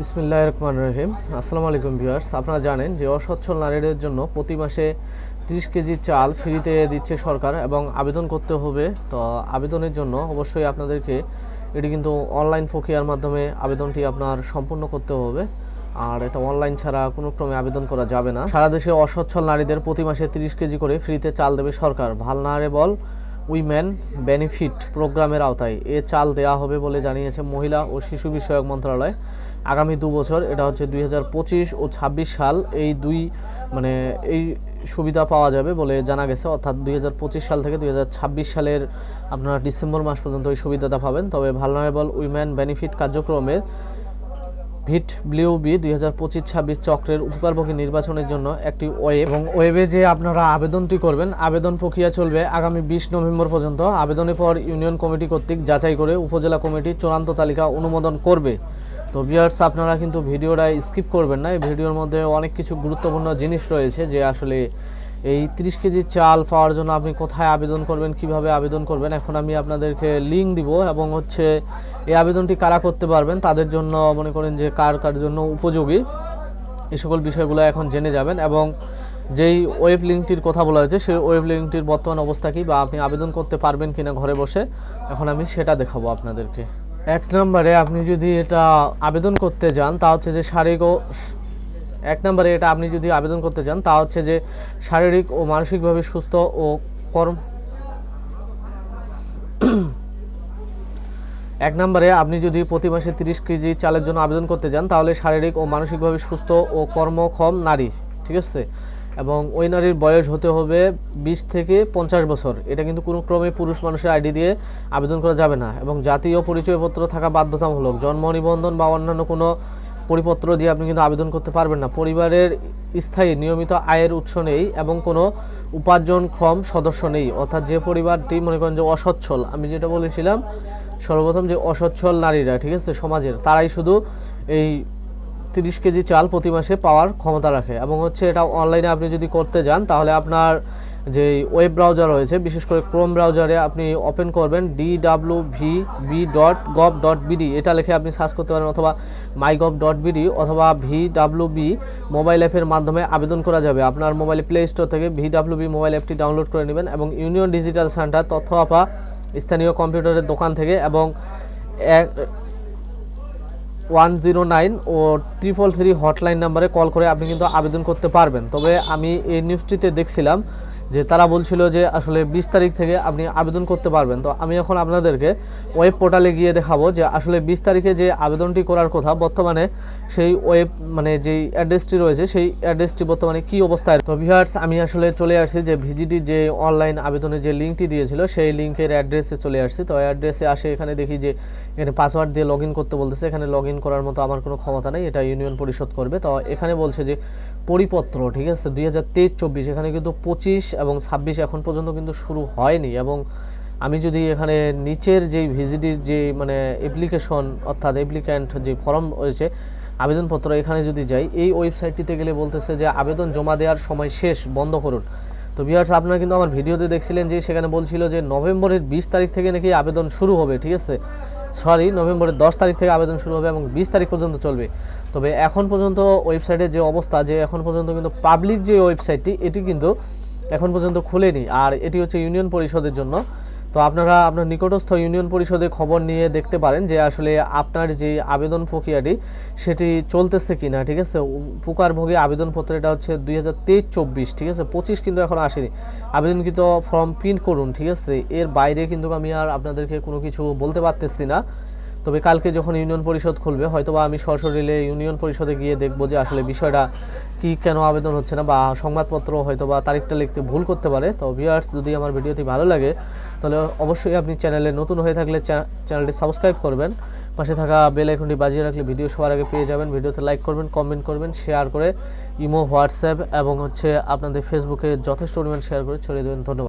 বিসমিল্লাহ রহমান রহিম। আসসালামু আলাইকুম ভিউয়ার্স, আপনারা জানেন যে অসচ্ছল নারীদের জন্য প্রতি মাসে তিরিশ কেজি চাল ফ্রিতে দিচ্ছে সরকার এবং আবেদন করতে হবে। তো আবেদনের জন্য অবশ্যই আপনাদেরকে এটি কিন্তু অনলাইন প্রক্রিয়ার মাধ্যমে আবেদনটি আপনার সম্পূর্ণ করতে হবে। আর এটা অনলাইন ছাড়া কোনো ক্রমে আবেদন করা যাবে না। সারা দেশে অসচ্ছল নারীদের প্রতি মাসে তিরিশ কেজি করে ফ্রিতে চাল দেবে সরকার। ভালো নারে বল উইমেন বেনিফিট প্রোগ্রামের আওতায় এ চাল দেওয়া হবে বলে জানিয়েছে মহিলা ও শিশু বিষয়ক মন্ত্রণালয়। আগামী দু বছর, এটা হচ্ছে দুই হাজার পঁচিশ ও ২৬ সাল, এই দুই মানে এই সুবিধা পাওয়া যাবে বলে জানা গেছে। অর্থাৎ দুই হাজার পঁচিশ সাল থেকে দুই হাজার ছাব্বিশ সালের আপনারা ডিসেম্বর মাস পর্যন্ত এই সুবিধাটা পাবেন। তবে ভালনারেবল উইমেন বেনিফিট কার্যক্রমের ভিট ব্লিউ বি দুই হাজার পঁচিশ ছাব্বিশ চক্রের উপকারভোগী নির্বাচনের জন্য একটি ওয়েব এবং ওয়েবে যে আপনারা আবেদনটি করবেন, আবেদন প্রক্রিয়া চলবে আগামী বিশ নভেম্বর পর্যন্ত। আবেদনের পর ইউনিয়ন কমিটি কর্তৃক যাচাই করে উপজেলা কমিটি চূড়ান্ত তালিকা অনুমোদন করবে। তো বিয়ার্স আপনারা কিন্তু ভিডিওটা স্কিপ করবেন না। এই ভিডিওর মধ্যে অনেক কিছু গুরুত্বপূর্ণ জিনিস রয়েছে যে আসলে এই তিরিশ কেজি চাল পাওয়ার জন্য আপনি কোথায় আবেদন করবেন, কীভাবে আবেদন করবেন, এখন আমি আপনাদেরকে লিঙ্ক দিব এবং হচ্ছে এই আবেদনটি কারা করতে পারবেন, তাদের জন্য মনে করেন যে কার কার জন্য উপযোগী এই সকল বিষয়গুলো এখন জেনে যাবেন এবং যেই ওয়েব লিঙ্কটির কথা বলা হয়েছে, সেই ওয়েব লিঙ্কটির বর্তমান অবস্থা কী বা আপনি আবেদন করতে পারবেন কিনা ঘরে বসে, এখন আমি সেটা দেখাবো আপনাদেরকে। এক নম্বরে আপনি যদি এটা আবেদন করতে যান, তা হচ্ছে যে শারীরিক ও এক নম্বরে এটা আপনি যদি আবেদন করতে চান, তা হচ্ছে যে শারীরিক ও মানসিকভাবে সুস্থ ও কর্ম, এক নম্বরে আপনি যদি প্রতি মাসে তিরিশ কেজি চালের জন্য আবেদন করতে চান, তাহলে শারীরিক ও মানসিকভাবে সুস্থ ও কর্মক্ষম নারী, ঠিক আছে? এবং ওই নারীর বয়স হতে হবে বিশ থেকে পঞ্চাশ বছর। এটা কিন্তু কোনো ক্রমে পুরুষ মানুষের আইডি দিয়ে আবেদন করা যাবে না। এবং জাতীয় পরিচয়পত্র থাকা বাধ্যতামূলক, জন্ম নিবন্ধন বা অন্যান্য কোনো পরিপত্র দিয়ে আপনি কিন্তু আবেদন করতে পারবেন না। পরিবারের স্থায়ী নিয়মিত আয়ের উৎস নেই এবং কোনো উপার্জনক্ষম সদস্য নেই। অর্থাৎ যে পরিবারটি মনে করেন যে অসচ্ছল, আমি যেটা বলেছিলাম, সর্বপ্রথম যে অসচ্ছল নারীরা, ঠিক আছে, সমাজের, তারাই শুধু এই তিরিশ কেজি চাল প্রতি মাসে পাওয়ার ক্ষমতা রাখে। এবং হচ্ছে এটা অনলাইনে আপনি যদি করতে যান, তাহলে আপনার যে ওয়েব ব্রাউজার রয়েছে, বিশেষ করে ক্রোম ব্রাউজারে আপনি ওপেন করবেন D W V B dot gov dot BD এটা লিখে আপনি সার্চ করতে পারেন অথবা মাই গভ ডট বিডি অথবা ভি ডাব্লিউ বি মোবাইল অ্যাপের মাধ্যমে আবেদন করা যাবে। আপনার মোবাইলে প্লে স্টোর থেকে ভি ডাব্লিউ বি মোবাইল অ্যাপটি ডাউনলোড করে নেবেন এবং ইউনিয়ন ডিজিটাল সেন্টার তথ্য আপা স্থানীয় কম্পিউটারের দোকান থেকে এবং ওয়ান জিরো নাইন ও ট্রিপল থ্রি হটলাইন নাম্বারে কল করে আপনি কিন্তু আবেদন করতে পারবেন। তবে আমি এই নিউজটিতে দেখছিলাম যে তারা বলছিল যে আসলে বিশ তারিখ থেকে আপনি আবেদন করতে পারবেন। তো আমি এখন আপনাদেরকে ওয়েব পোর্টালে গিয়ে দেখাবো যে আসলে বিশ তারিখে যে আবেদনটি করার কথা, বর্তমানে সেই ওয়েব মানে যেই অ্যাড্রেসটি রয়েছে, সেই অ্যাড্রেসটি বর্তমানে কি অবস্থায়? তো ভিহার্স আমি আসলে চলে আসছি যে ভিজিটি যে অনলাইন আবেদনের যে লিঙ্কটি দিয়েছিল, সেই লিঙ্কের অ্যাড্রেসে চলে আসছি। তো অ্যাড্রেসে আসে এখানে দেখি যে এখানে পাসওয়ার্ড দিয়ে লগ করতে বলতেছে। এখানে লগ করার মতো আমার কোনো ক্ষমতা নেই, এটা ইউনিয়ন পরিশোধ করবে। তো এখানে বলছে যে পরিপত্র, ঠিক আছে? দুই হাজার তেইশ চব্বিশ, এখানে কিন্তু পঁচিশ এবং ছাব্বিশ এখন পর্যন্ত কিন্তু শুরু হয়নি এবং আমি যদি এখানে নিচের যে ভিজিটির যে মানে অ্যাপ্লিকেশন অর্থাৎ অ্যাপ্লিক্যান্ট যে ফর্ম রয়েছে, আবেদনপত্র এখানে যদি যাই, এই ওয়েবসাইটটিতে গেলে বলতেছে যে আবেদন জমা দেওয়ার সময় শেষ, বন্ধ করুন। তো বিহার্স আপনারা কিন্তু আমার ভিডিওতে দেখছিলেন যে সেখানে বলছিল যে নভেম্বরের বিশ তারিখ থেকে নাকি আবেদন শুরু হবে, ঠিক আছে? সরি নভেম্বরের দশ তারিখ থেকে আবেদন শুরু হবে এবং বিশ তারিখ পর্যন্ত চলবে। তবে এখন পর্যন্ত ওয়েবসাইটের যে অবস্থা, যে এখন পর্যন্ত কিন্তু পাবলিক যে ওয়েবসাইটটি এটি কিন্তু এখন পর্যন্ত খুলেনি। আর এটি হচ্ছে ইউনিয়ন পরিষদের জন্য। তো আপনারা আপনার নিকটস্থ ইউনিয়ন পরিষদে খবর নিয়ে দেখতে পারেন যে আসলে আপনার যে আবেদন প্রক্রিয়াটি, সেটি চলতেছে কিনা, ঠিক আছে? উপকারভোগী আবেদনপত্র এটা হচ্ছে দুই হাজার তেইশ চব্বিশ, ঠিক আছে? পঁচিশ কিন্তু এখন আসেনি। আবেদনকৃত ফর্ম প্রিন্ট করুন, ঠিক আছে? এর বাইরে কিন্তু আমি আর আপনাদেরকে কোনো কিছু বলতে পারতেছি না। তবে কালকে যখন ইউনিয়ন পরিষদ খুলবে, হয়তোবা আমি সশরীরে ইউনিয়ন পরিষদে গিয়ে দেখব যে আসলে বিষয়টা কি, কেন আবেদন হচ্ছে না, বা সংবাদপত্র হয়তোবা তারিখটা লিখতে ভুল করতে পারে। তো ভিউয়ার্স যদি আমার ভিডিওটি ভালো লাগে, তাহলে অবশ্যই আপনি চ্যানেলে নতুন হয়ে থাকলে চ্যানেলটি সাবস্ক্রাইব করবেন। পাশে থাকা বেল আইকনটি বাজিয়ে রাখলে ভিডিও সবার আগে পেয়ে যাবেন। ভিডিওতে লাইক করবেন, কমেন্ট করবেন, শেয়ার করে ইমো, হোয়াটসঅ্যাপ এবং হচ্ছে আপনাদের ফেসবুকে যথেষ্ট পরিমাণ শেয়ার করে ছড়িয়ে দেবেন। ধন্যবাদ।